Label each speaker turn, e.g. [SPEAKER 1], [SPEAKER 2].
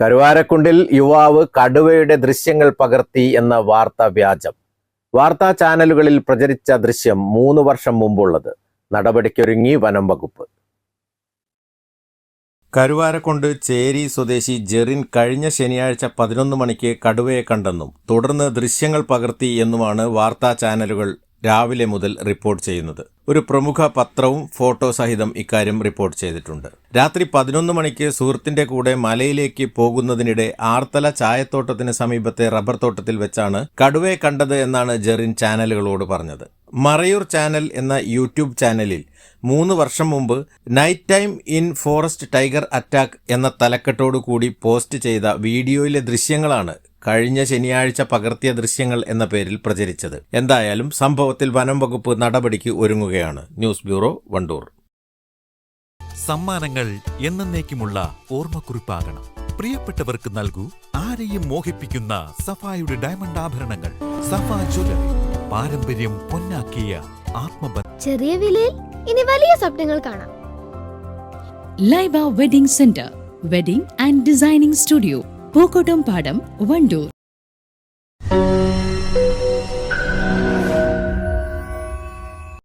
[SPEAKER 1] കരുവാരക്കുണ്ടിൽ യുവാവ് കടുവയുടെ ദൃശ്യങ്ങൾ പകർത്തി എന്ന വാർത്ത വ്യാജം. വാർത്താ ചാനലുകളിൽ പ്രചരിച്ച ദൃശ്യം മൂന്ന് വർഷം മുമ്പുള്ളത്. നടപടിക്കൊരുങ്ങി വനം വകുപ്പ്. കരുവാരക്കുണ്ട് ചേരി സ്വദേശി ജെറിൻ കഴിഞ്ഞ ശനിയാഴ്ച പതിനൊന്ന് മണിക്ക് കടുവയെ കണ്ടെന്നും തുടർന്ന് ദൃശ്യങ്ങൾ പകർത്തി എന്നുമാണ് വാർത്താ ചാനലുകൾ രാവിലെ മുതൽ റിപ്പോർട്ട് ചെയ്യുന്നത്. ഒരു പ്രമുഖ പത്രവും ഫോട്ടോ സഹിതം ഇക്കാര്യം റിപ്പോർട്ട് ചെയ്തിട്ടുണ്ട്. രാത്രി പതിനൊന്ന് മണിക്ക് സുഹൃത്തിന്റെ കൂടെ മലയിലേക്ക് പോകുന്നതിനിടെ ആർത്തല ചായത്തോട്ടത്തിന് സമീപത്തെ റബ്ബർ തോട്ടത്തിൽ വെച്ചാണ് കടുവയെ കണ്ടത് എന്നാണ് ജെറിൻ ചാനലുകളോട് പറഞ്ഞത്. മറയൂർ ചാനൽ എന്ന യൂട്യൂബ് ചാനലിൽ മൂന്ന് വർഷം മുമ്പ് night time in forest tiger attack എന്ന തലക്കെട്ടോടു കൂടി പോസ്റ്റ് ചെയ്ത വീഡിയോയിലെ ദൃശ്യങ്ങളാണ് കഴിഞ്ഞ ശനിയാഴ്ച പകർത്തിയ ദൃശ്യങ്ങൾ എന്ന പേരിൽ പ്രചരിച്ചത്. എന്തായാലും സംഭവത്തിൽ വനം വകുപ്പ് നടപടിക്ക് ഒരുങ്ങുകയാണ്. News bureau Wandoor.
[SPEAKER 2] സമ്മാനങ്ങൾ എന്നേക്കുമുള്ള ഓർമ്മക്കുറിപ്പാകണം. പ്രിയപ്പെട്ടവർക്ക് നൽകൂ ആരെയും മോഹിപ്പിക്കുന്ന സഫായുടെ ഡയമണ്ട് ആഭരണങ്ങൾ. സഫാ ജ്വല്ലറി. പാരമ്പര്യം പൊന്നാക്കിയ ആത്മബന്ധ.
[SPEAKER 3] ചെറിയ വിലയിൽ ഇനി വലിയ സ്വപ്നങ്ങൾ കാണാം.
[SPEAKER 4] Laiba wedding centre wedding and designing studio Pookkottum Padam Wandoor.